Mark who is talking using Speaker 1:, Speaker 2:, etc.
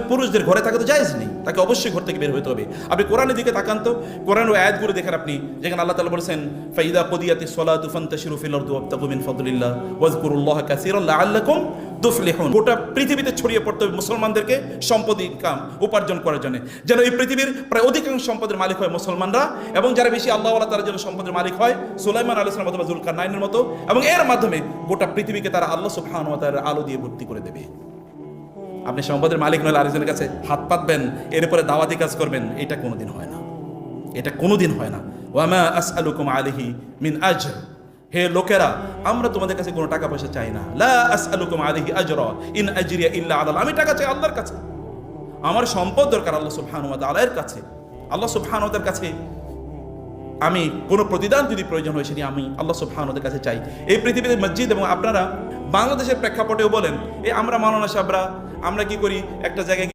Speaker 1: পুরুষদের ঘরে থাকা তো জায়েজ নেই। তাকে অবশ্যই ঘর থেকে বের হতে হবে। আপনি কোরআনের দিকে তাকান তো। কোরআন ও আয়াতগুলো দেখেন আপনি, যেখানে আল্লাহ তাআলা বলেছেন, ফাইদা কদিয়াতি সলাতু ফান্তাশিরু ফিল আরদি ওয়াবতাগু মিন ফাদলিল্লাহ ওয়াজকুরুল্লাহ কাসীরান লাআল্লাকুম তুফলিহুন। গোটা পৃথিবীতে ছড়িয়ে পড়তে হবে মুসলমানদেরকে সম্পদ, ইনকাম, উপার্জন করার জন্য। যেন এই পৃথিবীর প্রায় অধিকাংশ সম্পদের মালিক হয় মুসলমানরা এবং যারা বেশি আল্লাহ তারা যেন সম্পদের মালিক হয় সুলাইমান আলাইহিস সালাম অথবা জুলকার নাইনের মতো। এবং এর মাধ্যমে গোটা পৃথিবীকে তারা আল্লাহ ওয়া তাআলার আলো দিয়ে ভর্তি করে দেবে। আপনি সম্পদের মালিক নইলে আরেকজনের কাছে হাত পাতবেন, এরপরে দাওয়াতি কাজ করবেন, এটা কোনোদিন হয় না। এটা কোনোদিন হয় না। ওয়ামা আস আলুকুম আলিহি মিন আজ হে লোকেরা, আমরা তোমাদের কাছে কোনো টাকা পয়সা চাই না। লা আসআলুকুম আলাইহি আজরা ইন আজরিয়া ইল্লা আলাল্লাহ আমি টাকা চাই আল্লাহর কাছে। আমার সম্পদ দরকার আল্লাহ সুবহানাহু ওয়া তাআলার কাছে। আল্লাহ তাআলার কাছে আমি কোনো প্রতিদান যদি প্রয়োজন হয়, সেটি আমি আল্লাহ সুবহানাহুর কাছে চাই। এই পৃথিবীতে মসজিদ এবং আপনারা বাংলাদেশের প্রেক্ষাপটেও বলেন এই আমরা মাওলানা সাবরা আমরা কি করি? একটা জায়গায়